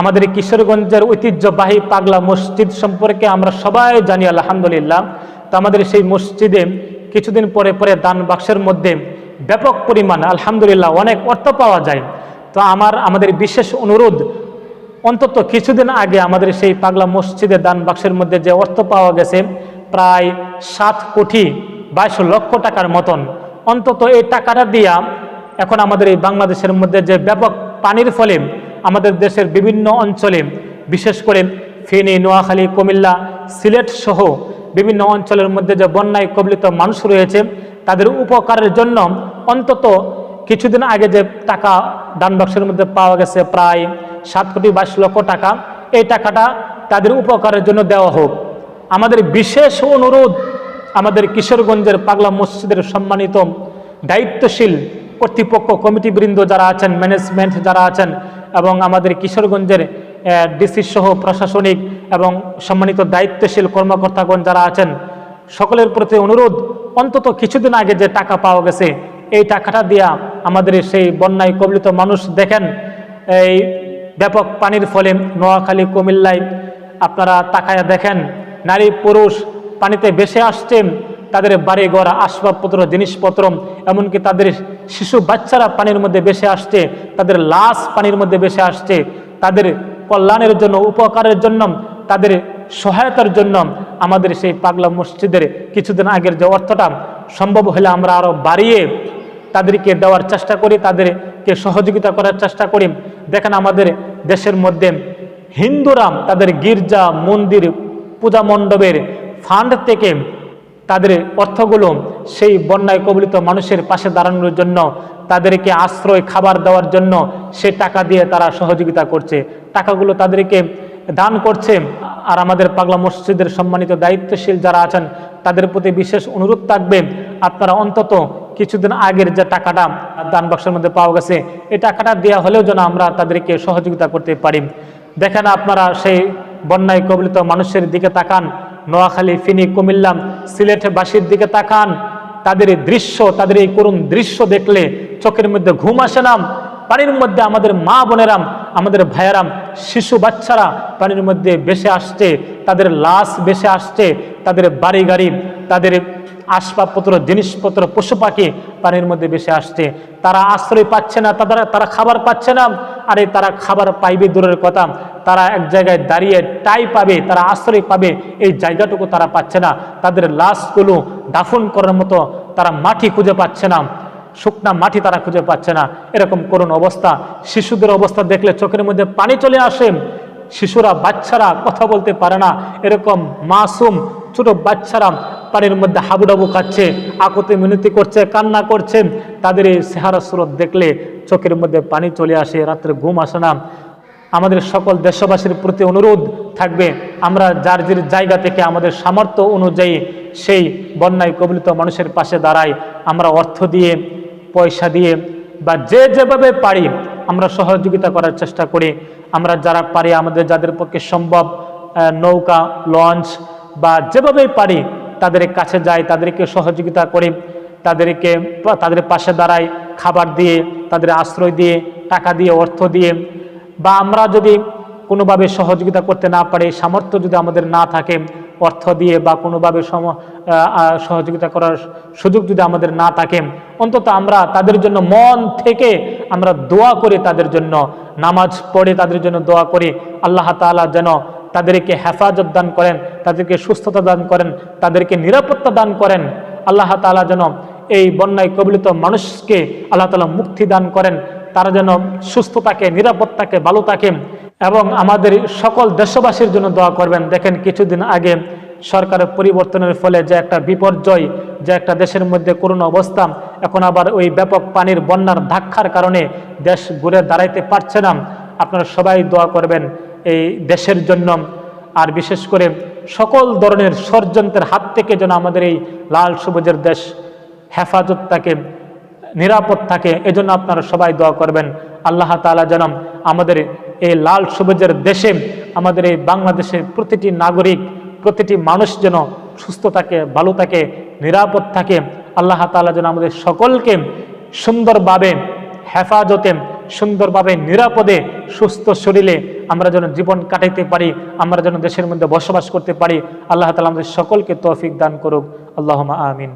আমাদের কিশোরগঞ্জের ঐতিহ্যবাহী পাগলা মসজিদ সম্পর্কে আমরা সবাই জানি, আলহামদুলিল্লাহ। তো আমাদের সেই মসজিদে কিছুদিন পরে পরে দান বাক্সের মধ্যে ব্যাপক পরিমাণ, আলহামদুলিল্লাহ, অনেক অর্থ পাওয়া যায়। তো আমার, আমাদের বিশেষ অনুরোধ, অন্তত কিছুদিন আগে আমাদের সেই পাগলা মসজিদে দান বাক্সের মধ্যে যে অর্থ পাওয়া গেছে, প্রায় সাত কোটি বাইশ লক্ষ টাকার মতন। অন্তত এই টাকাটা দিয়া এখন আমাদের এই বাংলাদেশের মধ্যে যে ব্যাপক পানির ফলে আমাদের দেশের বিভিন্ন অঞ্চলে, বিশেষ করে ফেনী, নোয়াখালী, কুমিল্লা, সিলেট সহ বিভিন্ন অঞ্চলের মধ্যে যে বন্যায় কবলিত মানুষ রয়েছে, তাদের উপকারের জন্য অন্তত কিছুদিন আগে যে টাকা দান বাক্সের মধ্যে পাওয়া গেছে প্রায় সাত কোটি বাইশ লক্ষ টাকা, এই টাকাটা তাদের উপকারের জন্য দেওয়া হোক। আমাদের বিশেষ অনুরোধ আমাদের কিশোরগঞ্জের পাগলা মসজিদের সম্মানিত দায়িত্বশীল কর্তৃপক্ষ কমিটিবৃন্দ যারা আছেন ম্যানেজমেন্ট যারা আছেন এবং আমাদের কিশোরগঞ্জের ডিসি সহ প্রশাসনিক এবং সম্মানিত দায়িত্বশীল কর্মকর্তাগণ যারা আছেন, সকলের প্রতি অনুরোধ, অন্তত কিছুদিন আগে যে টাকা পাওয়া গেছে, এই টাকাটা দিয়া আমাদের সেই বন্যায় কবলিত মানুষ দেখেন। এই ব্যাপক পানির ফলে নোয়াখালী, কুমিল্লায় আপনারা তাকায়া দেখেন, নারী, পুরুষ পানিতে ভেসে আসছেন তাদের বাড়ি ঘর আসবাবপত্র, জিনিসপত্র, এমনকি তাদের শিশু বাচ্চারা পানির মধ্যে ভেসে আসছে। তাদের লাশ পানির মধ্যে বেসে আসছে। তাদের কল্যাণের জন্য, উপকারের জন্য, তাদের সহায়তার জন্য আমাদের সেই পাগলা মসজিদের কিছুদিন আগের যে অর্থটা, সম্ভব হলে আমরা আরও বাড়িয়ে তাদেরকে দেওয়ার চেষ্টা করি, তাদেরকে সহযোগিতা করার চেষ্টা করি। দেখেন আমাদের দেশের মধ্যে হিন্দুরাম তাদের গির্জা, মন্দির, পূজা মণ্ডপের ফান্ড থেকে তাদের অর্থগুলো সেই বন্যায় কবলিত মানুষের পাশে দাঁড়ানোর জন্য, তাদেরকে আশ্রয়, খাবার দেওয়ার জন্য সে টাকা দিয়ে তারা সহযোগিতা করছে। টাকাগুলো তাদেরকে দান করছে। আর আমাদের পাগলা মসজিদের সম্মানিত দায়িত্বশীল যারা আছেন, তাদের প্রতি বিশেষ অনুরোধ থাকবে, আপনারা অন্তত কিছুদিন আগের যে টাকাটা দান বাক্সের মধ্যে পাওয়া গেছে এই টাকাটা দেওয়া হলেও যেন আমরা তাদেরকে সহযোগিতা করতে পারি। দেখেন আপনারা সেই বন্যায় কবলিত মানুষের দিকে তাকান নোয়াখালী, ফিনি, কুমিল্লা, সিলেটবাসীর দিকে তাকান। তাদের এই দৃশ্য, তাদের এই করুণ দৃশ্য দেখলে চোখের মধ্যে ঘুম আসে না। পানির মধ্যে আমাদের মা বোনেরাম আমাদের ভাইয়েরাম শিশু বাচ্চারা পানির মধ্যে বেসে আসছে। তাদের লাশ বেসে আসছে। তাদের বাড়ি গাড়ি, তাদের আসবাবপত্র, জিনিসপত্র, পশু পাখি পানির মধ্যে বেসে আসছে। তারা আশ্রয় পাচ্ছে না, তারা তারা খাবার পাচ্ছে না। আরে তারা খাবার পাইবে দূরের কথা। তারা এক জায়গায় দাঁড়িয়ে টাই পাবে, তারা আশ্রয় পাবে, এই জায়গাটুকু তারা পাচ্ছে না। তাদের লাশগুলো দাফন করার মতো তারা মাটি খুঁজে পাচ্ছে না, শুকনা মাটি তারা খুঁজে পাচ্ছে না। এরকম করুন অবস্থা। শিশুদের অবস্থা দেখলে চোখের মধ্যে পানি চলে আসে। শিশুরা, বাচ্চারা কথা বলতে পারে না। এরকম মাসুম ছোট বাচ্চারা পানির মধ্যে হাবুডাবু খাচ্ছে, আকুতে মিনতি করছে, কান্না করছে। তাদের এই চেহারা স্রোত দেখলে চোখের মধ্যে পানি চলে আসে, রাত্রে ঘুম আসে না। আমাদের সকল দেশবাসীর প্রতি অনুরোধ থাকবে। আমরা যার যার জায়গা থেকে আমাদের সামর্থ্য অনুযায়ী সেই বন্যায় কবলিত মানুষের পাশে দাঁড়াই, আমরা অর্থ দিয়ে, পয়সা দিয়ে বা যে যেভাবে পারি আমরা সহযোগিতা করার চেষ্টা করি। আমরা যারা পারি আমাদের যাদের পক্ষে সম্ভব নৌকা, লঞ্চ বা যেভাবেই পারি তাদের কাছে যাই, তাদেরকে সহযোগিতা করি, তাদেরকে তাদের পাশে দাঁড়াই, খাবার দিয়ে, তাদের আশ্রয় দিয়ে, টাকা দিয়ে, অর্থ দিয়ে বা আমরা যদি কোনোভাবে সহযোগিতা করতে না পারি, সামর্থ্য যদি আমাদের না থাকে, অর্থ দিয়ে বা কোনোভাবে সম সহযোগিতা করার সুযোগ যদি আমাদের না থাকে, অন্তত আমরা তাদের জন্য মন থেকে আমরা দোয়া করি তাদের জন্য, নামাজ পড়ে তাদের জন্য দোয়া করি, আল্লাহ তাআলা যেন তাদেরকে হেফাজত দান করেন, তাদেরকে সুস্থতা দান করেন, তাদেরকে নিরাপত্তা দান করেন, আল্লাহ তাআলা যেন এই বন্যায় কবলিত মানুষকে আল্লাহ তাআলা মুক্তি দান করেন তারা যেন সুস্থ থাকে নিরাপদ থাকে ভালো থাকে এবং আমাদের সকল দেশবাসীর জন্য দোয়া করবেন। দেখেন, কিছুদিন আগে সরকারের পরিবর্তনের ফলে যে একটা বিপর্যয়, যে একটা দেশের মধ্যে করুণ অবস্থা, এখন আবার ওই ব্যাপক পানির বন্যার ধাক্কার কারণে দেশ ঘুরে দাঁড়াইতে পারছে না। আপনারা সবাই দোয়া করবেন এই দেশের জন্য। আর বিশেষ করে সকল ধরনের ষড়যন্ত্রের হাত থেকে যেন আমাদের এই লাল সবুজের দেশ হেফাজত থাকে। নিরাপদ থাকে, এজন্য আপনারা সবাই দোয়া করবেন। আল্লাহ তাআলা যেন আমাদের এই লাল সবুজের দেশে, আমাদের এই বাংলাদেশের প্রতিটি নাগরিক, প্রতিটি মানুষ যেন সুস্থ থাকে, ভালো থাকে, নিরাপদ থাকে। আল্লাহ তাআলা যেন আমাদের সকলকে সুন্দরভাবে হেফাজতে, সুন্দরভাবে নিরাপদে, সুস্থ শরীরে আমরা যেন জীবন কাটাইতে পারি, আমরা যেন দেশের মধ্যে বসবাস করতে পারি। আল্লাহ তালা আমাদের সকলকে তৌফিক দান করুক। আল্লাহ আমিন।